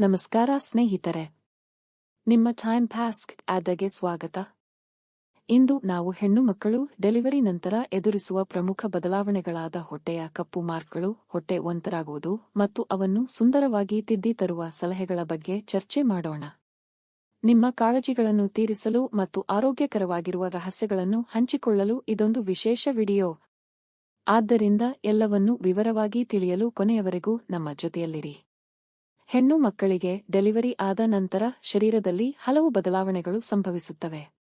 ನಮಸ್ಕಾರ ಸ್ನೇಹಿತರೆ. ನಿಮ್ಮ ಟೈಮ್ ಪಾಸ್ಕ್ ಆದಗೆ ಸ್ವಾಗತ. ಇಂದು ನಾವು ಹೆಣ್ಣು ಮಕ್ಕಳು ಡೆಲಿವರಿ ನಂತರ ಎದುರಿಸುವ ಪ್ರಮುಖ ಬದಲಾವಣೆಗಳಾದ ಹೊಟ್ಟೆಯ ಕಪ್ಪು ಮಾರ್ಕ್ಗಳು, ಹೊಟ್ಟೆ ಒಂತರಾಗುವುದು ಮತ್ತು ಅವನ್ನು ಸುಂದರವಾಗಿ ತಿದ್ದಿ ತರುವ ಸಲಹೆಗಳ ಬಗ್ಗೆ ಚರ್ಚೆ ಮಾಡೋಣ. ನಿಮ್ಮ ಕಾಳಜಿಗಳನ್ನು ತೀರಿಸಲು ಮತ್ತು ಆರೋಗ್ಯಕರವಾಗಿರುವ ರಹಸ್ಯಗಳನ್ನು ಹಂಚಿಕೊಳ್ಳಲು ಇದೊಂದು ವಿಶೇಷ ವಿಡಿಯೋ. ಆದ್ದರಿಂದ ಎಲ್ಲವನ್ನೂ ವಿವರವಾಗಿ ತಿಳಿಯಲು ಕೊನೆಯವರೆಗೂ ನಮ್ಮ ಜೊತೆಯಲ್ಲಿರಿ. ಹೆಣ್ಣು ಮಕ್ಕಳಿಗೆ ಡೆಲಿವರಿ ಆದ ನಂತರ ಶರೀರದಲ್ಲಿ ಹಲವು ಬದಲಾವಣೆಗಳು ಸಂಭವಿಸುತ್ತವೆ.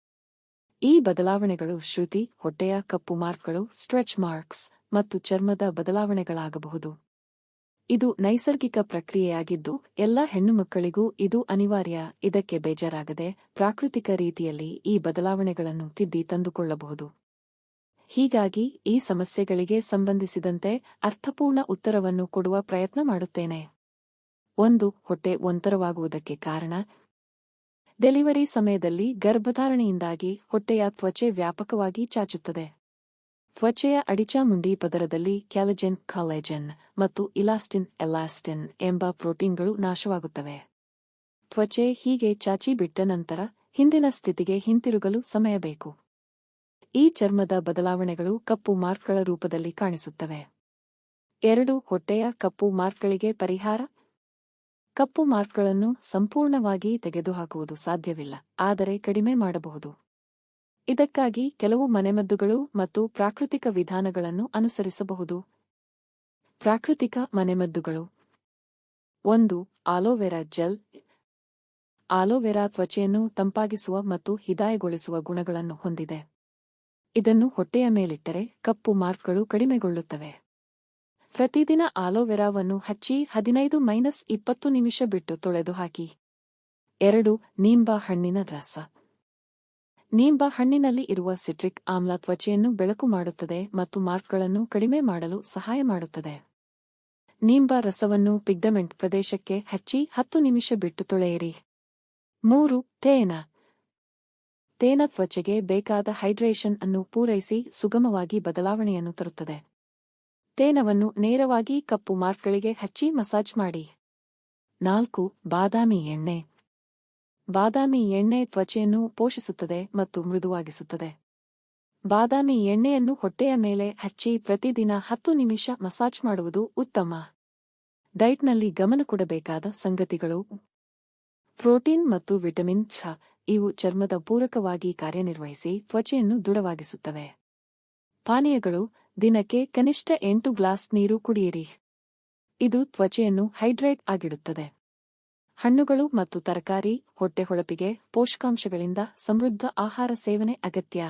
ಈ ಬದಲಾವಣೆಗಳು ಶ್ರುತಿ, ಹೊಟ್ಟೆಯ ಕಪ್ಪು ಮಾರ್ಕ್ಗಳು, ಸ್ಟ್ರೆಚ್ ಮಾರ್ಕ್ಸ್ ಮತ್ತು ಚರ್ಮದ ಬದಲಾವಣೆಗಳಾಗಬಹುದು. ಇದು ನೈಸರ್ಗಿಕ ಪ್ರಕ್ರಿಯೆಯಾಗಿದ್ದು, ಎಲ್ಲ ಹೆಣ್ಣುಮಕ್ಕಳಿಗೂ ಇದು ಅನಿವಾರ್ಯ. ಇದಕ್ಕೆ ಬೇಜಾರಾಗದೆ ಪ್ರಾಕೃತಿಕ ರೀತಿಯಲ್ಲಿ ಈ ಬದಲಾವಣೆಗಳನ್ನು ತಿದ್ದಿ ತಂದುಕೊಳ್ಳಬಹುದು. ಹೀಗಾಗಿ ಈ ಸಮಸ್ಯೆಗಳಿಗೆ ಸಂಬಂಧಿಸಿದಂತೆ ಅರ್ಥಪೂರ್ಣ ಉತ್ತರವನ್ನು ಕೊಡುವ ಪ್ರಯತ್ನ ಮಾಡುತ್ತೇನೆ. ಒಂದು ಹೊಟ್ಟೆ ಒಂತರವಾಗುವುದಕ್ಕೆ ಕಾರಣ, ಡೆಲಿವರಿ ಸಮಯದಲ್ಲಿ ಗರ್ಭಧಾರಣೆಯಿಂದಾಗಿ ಹೊಟ್ಟೆಯ ತ್ವಚೆ ವ್ಯಾಪಕವಾಗಿ ಚಾಚುತ್ತದೆ. ತ್ವಚೆಯ ಅಡಿಚಾಮುಂಡಿ ಪದರದಲ್ಲಿ ಕ್ಯಾಲಜೆನ್ ಕಾಲೇಜನ್ ಮತ್ತು ಇಲಾಸ್ಟಿನ್, ಎಲಾಸ್ಟಿನ್ ಎಂಬ ಪ್ರೋಟೀನ್ಗಳು ನಾಶವಾಗುತ್ತವೆ. ತ್ವಚೆ ಹೀಗೆ ಚಾಚಿ ಬಿಟ್ಟ ನಂತರ ಹಿಂದಿನ ಸ್ಥಿತಿಗೆ ಹಿಂತಿರುಗಲು ಸಮಯ ಬೇಕು. ಈ ಚರ್ಮದ ಬದಲಾವಣೆಗಳು ಕಪ್ಪು ಮಾರ್ಕ್ಗಳ ರೂಪದಲ್ಲಿ ಕಾಣಿಸುತ್ತವೆ. ಎರಡು ಹೊಟ್ಟೆಯ ಕಪ್ಪು ಮಾರ್ಕ್ಗಳಿಗೆ ಪರಿಹಾರ ಕಪ್ಪು ಮಾರ್ಕ್ಗಳನ್ನು ಸಂಪೂರ್ಣವಾಗಿ ತೆಗೆದುಹಾಕುವುದು ಸಾಧ್ಯವಿಲ್ಲ, ಆದರೆ ಕಡಿಮೆ ಮಾಡಬಹುದು. ಇದಕ್ಕಾಗಿ ಕೆಲವು ಮನೆಮದ್ದುಗಳು ಮತ್ತು ಪ್ರಾಕೃತಿಕ ವಿಧಾನಗಳನ್ನು ಅನುಸರಿಸಬಹುದು. ಪ್ರಾಕೃತಿಕ ಮನೆಮದ್ದುಗಳು. ಒಂದು, aloe vera gel. Aloe vera ತ್ವಚೆಯನ್ನು ತಂಪಾಗಿಸುವ ಮತ್ತು ಹಿದಾಯಗೊಳಿಸುವ ಗುಣಗಳನ್ನು ಹೊಂದಿದೆ. ಇದನ್ನು ಹೊಟ್ಟೆಯ ಮೇಲಿಟ್ಟರೆ ಕಪ್ಪು ಮಾರ್ಕ್ಗಳು ಕಡಿಮೆಗೊಳ್ಳುತ್ತವೆ. ಪ್ರತಿದಿನ ಆಲೋವೆರಾವನ್ನು ಹಚ್ಚಿ ಹದಿನೈದು ಮೈನಸ್ ಇಪ್ಪತ್ತು ನಿಮಿಷ ಬಿಟ್ಟು ತೊಳೆದು ಹಾಕಿ ಎರಡು, ನಿಂಬ ಹಣ್ಣಿನ ರಸ. ನಿಂಬ ಹಣ್ಣಿನಲ್ಲಿ ಇರುವ ಸಿಟ್ರಿಕ್ ಆಮ್ಲ ತ್ವಚೆಯನ್ನು ಬೆಳಕು ಮಾಡುತ್ತದೆ ಮತ್ತು ಮಾರ್ಕ್ಗಳನ್ನು ಕಡಿಮೆ ಮಾಡಲು ಸಹಾಯ ಮಾಡುತ್ತದೆ. ನಿಂಬ ರಸವನ್ನು ಪಿಗ್ಡಮೆಂಟ್ ಪ್ರದೇಶಕ್ಕೆ ಹಚ್ಚಿ ಹತ್ತು ನಿಮಿಷ ಬಿಟ್ಟು ತೊಳೆಯಿರಿ. ಮೂರು, ತೇನ. ತೇನ ತ್ವಚೆಗೆ ಬೇಕಾದ ಹೈಡ್ರೇಷನ್ ಅನ್ನು ಪೂರೈಸಿ ಸುಗಮವಾಗಿ ಬದಲಾವಣೆಯನ್ನು ತರುತ್ತದೆ. ತೇನವನ್ನು ನೇರವಾಗಿ ಕಪ್ಪು ಮಾರ್ಕ್ಗಳಿಗೆ ಹಚ್ಚಿ ಮಸಾಜ್ ಮಾಡಿ. ನಾಲ್ಕು, ಬಾದಾಮಿ ಎಣ್ಣೆ. ಬಾದಾಮಿ ಎಣ್ಣೆ ತ್ವಚೆಯನ್ನು ಪೋಷಿಸುತ್ತದೆ ಮತ್ತು ಮೃದುವಾಗಿಸುತ್ತದೆ. ಬಾದಾಮಿ ಎಣ್ಣೆಯನ್ನು ಹೊಟ್ಟೆಯ ಮೇಲೆ ಹಚ್ಚಿ ಪ್ರತಿದಿನ ಹತ್ತು ನಿಮಿಷ ಮಸಾಜ್ ಮಾಡುವುದು ಉತ್ತಮ. ಡೈಟ್ನಲ್ಲಿ ಗಮನ ಕೊಡಬೇಕಾದ ಸಂಗತಿಗಳು. ಪ್ರೋಟೀನ್ ಮತ್ತು ವಿಟಮಿನ್ ಛ ಇವು ಚರ್ಮದ ಪೂರಕವಾಗಿ ಕಾರ್ಯನಿರ್ವಹಿಸಿ ತ್ವಚೆಯನ್ನು ದೃಢವಾಗಿಸುತ್ತವೆ. ಪಾನೀಯಗಳು ದಿನಕ್ಕೆ ಕನಿಷ್ಠ ಎಂಟು ಗ್ಲಾಸ್ ನೀರು ಕುಡಿಯಿರಿ. ಇದು ತ್ವಚೆಯನ್ನು ಹೈಡ್ರೇಟ್ ಆಗಿಡುತ್ತದೆ. ಹಣ್ಣುಗಳು ಮತ್ತು ತರಕಾರಿ, ಹೊಟ್ಟೆ ಹೊಳಪಿಗೆ, ಪೋಷಕಾಂಶಗಳಿಂದ ಸಮೃದ್ಧ ಆಹಾರ ಸೇವನೆ ಅಗತ್ಯ.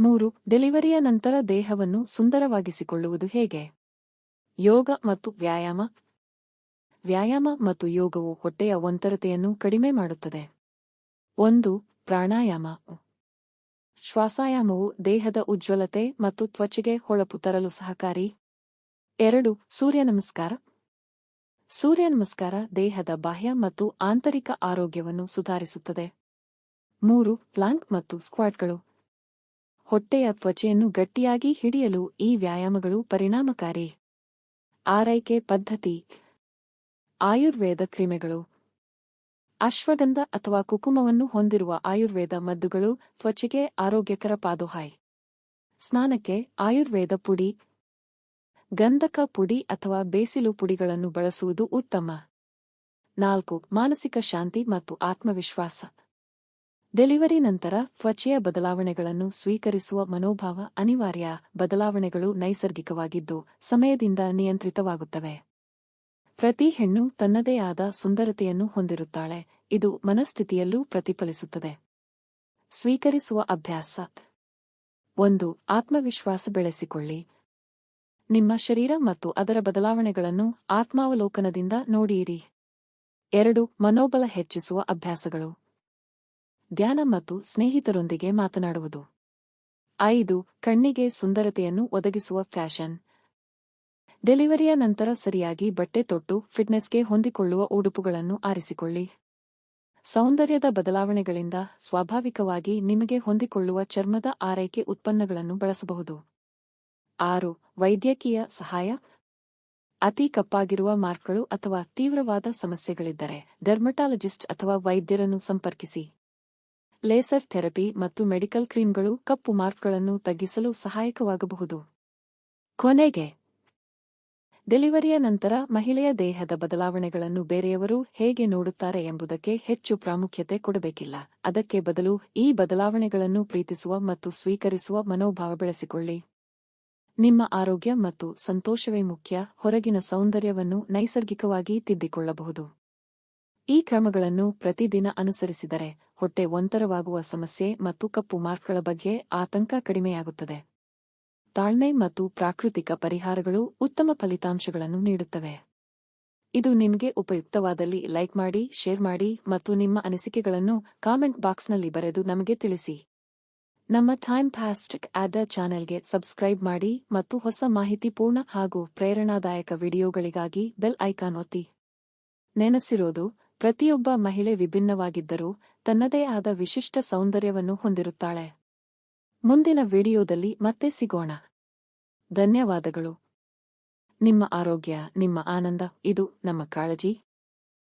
ಮೂರು, ಡೆಲಿವರಿಯ ನಂತರ ದೇಹವನ್ನು ಸುಂದರವಾಗಿಸಿಕೊಳ್ಳುವುದು ಹೇಗೆ? ಯೋಗ ಮತ್ತು ವ್ಯಾಯಾಮ. ವ್ಯಾಯಾಮ ಮತ್ತು ಯೋಗವು ಹೊಟ್ಟೆಯ ಒಂತರತೆಯನ್ನು ಕಡಿಮೆ ಮಾಡುತ್ತದೆ. ಒಂದು, ಪ್ರಾಣಾಯಾಮ. ಶ್ವಾಸಾಯಾಮವು ದೇಹದ ಉಜ್ವಲತೆ ಮತ್ತು ತ್ವಚೆಗೆ ಹೊಳಪು ತರಲು ಸಹಕಾರಿ. ಎರಡು, ಸೂರ್ಯ ನಮಸ್ಕಾರ. ಸೂರ್ಯ ನಮಸ್ಕಾರ ದೇಹದ ಬಾಹ್ಯ ಮತ್ತು ಆಂತರಿಕ ಆರೋಗ್ಯವನ್ನು ಸುಧಾರಿಸುತ್ತದೆ. ಮೂರು, ಪ್ಲಾಂಕ್ ಮತ್ತು ಸ್ಕ್ವಾಟ್ಗಳು ಹೊಟ್ಟೆಯ ತ್ವಚೆಯನ್ನು ಗಟ್ಟಿಯಾಗಿ ಹಿಡಿಯಲು ಈ ವ್ಯಾಯಾಮಗಳು ಪರಿಣಾಮಕಾರಿ. ಆರೈಕೆ ಪದ್ಧತಿ. ಆಯುರ್ವೇದ ಕ್ರಿಮೆಗಳು. ಅಶ್ವಗಂಧ ಅಥವಾ ಕುಕುಮವನ್ನು ಹೊಂದಿರುವ ಆಯುರ್ವೇದ ಮದ್ದುಗಳು ತ್ವಚೆಗೆ ಆರೋಗ್ಯಕರ ಪಾದೋಹಾಯ್. ಸ್ನಾನಕ್ಕೆ ಆಯುರ್ವೇದ ಪುಡಿ, ಗಂಧಕ ಪುಡಿ ಅಥವಾ ಬೇಸಿಲು ಪುಡಿಗಳನ್ನು ಬಳಸುವುದು ಉತ್ತಮ. ನಾಲ್ಕು, ಮಾನಸಿಕ ಶಾಂತಿ ಮತ್ತು ಆತ್ಮವಿಶ್ವಾಸ. ಡೆಲಿವರಿ ನಂತರ ತ್ವಚೆಯ ಬದಲಾವಣೆಗಳನ್ನು ಸ್ವೀಕರಿಸುವ ಮನೋಭಾವ ಅನಿವಾರ್ಯ. ಬದಲಾವಣೆಗಳು ನೈಸರ್ಗಿಕವಾಗಿದ್ದು ಸಮಯದಿಂದ ನಿಯಂತ್ರಿತವಾಗುತ್ತವೆ. ಪ್ರತಿ ಹೆಣ್ಣು ತನ್ನದೇ ಆದ ಸುಂದರತೆಯನ್ನು ಹೊಂದಿರುತ್ತಾಳೆ. ಇದು ಮನಸ್ಥಿತಿಯಲ್ಲೂ ಪ್ರತಿಫಲಿಸುತ್ತದೆ. ಸ್ವೀಕರಿಸುವ ಅಭ್ಯಾಸ. ಒಂದು, ಆತ್ಮವಿಶ್ವಾಸ ಬೆಳೆಸಿಕೊಳ್ಳಿ. ನಿಮ್ಮ ಶರೀರ ಮತ್ತು ಅದರ ಬದಲಾವಣೆಗಳನ್ನು ಆತ್ಮಾವಲೋಕನದಿಂದ ನೋಡಿಯಿರಿ. ಎರಡು, ಮನೋಬಲ ಹೆಚ್ಚಿಸುವ ಅಭ್ಯಾಸಗಳು. ಧ್ಯಾನ ಮತ್ತು ಸ್ನೇಹಿತರೊಂದಿಗೆ ಮಾತನಾಡುವುದು. ಐದು, ಕಣ್ಣಿಗೆ ಸುಂದರತೆಯನ್ನು ಒದಗಿಸುವ ಫ್ಯಾಷನ್. ಡೆಲಿವರಿಯ ನಂತರ ಸರಿಯಾಗಿ ಬಟ್ಟೆ ತೊಟ್ಟು ಫಿಟ್ನೆಸ್ಗೆ ಹೊಂದಿಕೊಳ್ಳುವ ಉಡುಪುಗಳನ್ನು ಆರಿಸಿಕೊಳ್ಳಿ. ಸೌಂದರ್ಯದ ಬದಲಾವಣೆಗಳಿಂದ ಸ್ವಾಭಾವಿಕವಾಗಿ ನಿಮಗೆ ಹೊಂದಿಕೊಳ್ಳುವ ಚರ್ಮದ ಆರೈಕೆ ಉತ್ಪನ್ನಗಳನ್ನು ಬಳಸಬಹುದು. ಆರು, ವೈದ್ಯಕೀಯ ಸಹಾಯ. ಅತಿ ಕಪ್ಪಾಗಿರುವ ಮಾರ್ಕ್ಗಳು ಅಥವಾ ತೀವ್ರವಾದ ಸಮಸ್ಯೆಗಳಿದ್ದರೆ ಡರ್ಮಟಾಲಜಿಸ್ಟ್ ಅಥವಾ ವೈದ್ಯರನ್ನು ಸಂಪರ್ಕಿಸಿ. ಲೇಸರ್ ಥೆರಪಿ ಮತ್ತು ಮೆಡಿಕಲ್ ಕ್ರೀಮ್ಗಳು ಕಪ್ಪು ಮಾರ್ಕ್ಗಳನ್ನು ತಗ್ಗಿಸಲು ಸಹಾಯಕವಾಗಬಹುದು. ಕೊನೆಗೆ ಡೆಲಿವರಿಯ ನಂತರ ಮಹಿಳೆಯ ದೇಹದ ಬದಲಾವಣೆಗಳನ್ನು ಬೇರೆಯವರು ಹೇಗೆ ನೋಡುತ್ತಾರೆ ಎಂಬುದಕ್ಕೆ ಹೆಚ್ಚು ಪ್ರಾಮುಖ್ಯತೆ ಕೊಡಬೇಕಿಲ್ಲ. ಅದಕ್ಕೆ ಬದಲು ಈ ಬದಲಾವಣೆಗಳನ್ನು ಪ್ರೀತಿಸುವ ಮತ್ತು ಸ್ವೀಕರಿಸುವ ಮನೋಭಾವ ಬೆಳೆಸಿಕೊಳ್ಳಿ. ನಿಮ್ಮ ಆರೋಗ್ಯ ಮತ್ತು ಸಂತೋಷವೇ ಮುಖ್ಯ. ಹೊರಗಿನ ಸೌಂದರ್ಯವನ್ನು ನೈಸರ್ಗಿಕವಾಗಿ ತಿದ್ದಿಕೊಳ್ಳಬಹುದು. ಈ ಕ್ರಮಗಳನ್ನು ಪ್ರತಿದಿನ ಅನುಸರಿಸಿದರೆ ಹೊಟ್ಟೆ ಒಂತರವಾಗುವ ಸಮಸ್ಯೆ ಮತ್ತು ಕಪ್ಪು ಮಾರ್ಕ್ಗಳ ಬಗ್ಗೆ ಆತಂಕ ಕಡಿಮೆಯಾಗುತ್ತದೆ. ತಾಳ್ಮೆ ಮತ್ತು ಪ್ರಾಕೃತಿಕ ಪರಿಹಾರಗಳು ಉತ್ತಮ ಫಲಿತಾಂಶಗಳನ್ನು ನೀಡುತ್ತವೆ. ಇದು ನಿಮಗೆ ಉಪಯುಕ್ತವಾದಲ್ಲಿ ಲೈಕ್ ಮಾಡಿ, ಶೇರ್ ಮಾಡಿ ಮತ್ತು ನಿಮ್ಮ ಅನಿಸಿಕೆಗಳನ್ನು ಕಾಮೆಂಟ್ ಬಾಕ್ಸ್ನಲ್ಲಿ ಬರೆದು ನಮಗೆ ತಿಳಿಸಿ. ನಮ್ಮ ಟೈಮ್ ಫಾಸ್ಟಿಕ್ ಆದ ಚಾನೆಲ್ಗೆ ಸಬ್ಸ್ಕ್ರೈಬ್ ಮಾಡಿ ಮತ್ತು ಹೊಸ ಮಾಹಿತಿಪೂರ್ಣ ಹಾಗೂ ಪ್ರೇರಣಾದಾಯಕ ವಿಡಿಯೋಗಳಿಗಾಗಿ ಬೆಲ್ ಐಕಾನ್ ಒತ್ತಿ. ನೆನೆಸಿರೋದು, ಪ್ರತಿಯೊಬ್ಬ ಮಹಿಳೆ ವಿಭಿನ್ನವಾಗಿದ್ದರೂ ತನ್ನದೇ ಆದ ವಿಶಿಷ್ಟ ಸೌಂದರ್ಯವನ್ನು ಹೊಂದಿರುತ್ತಾಳೆ. ಮುಂದಿನ ವಿಡಿಯೋದಲ್ಲಿ ಮತ್ತೆ ಸಿಗೋಣ. ಧನ್ಯವಾದಗಳು. ನಿಮ್ಮ ಆರೋಗ್ಯ ನಿಮ್ಮ ಆನಂದ ಇದು ನಮ್ಮ ಕಾಳಜಿ.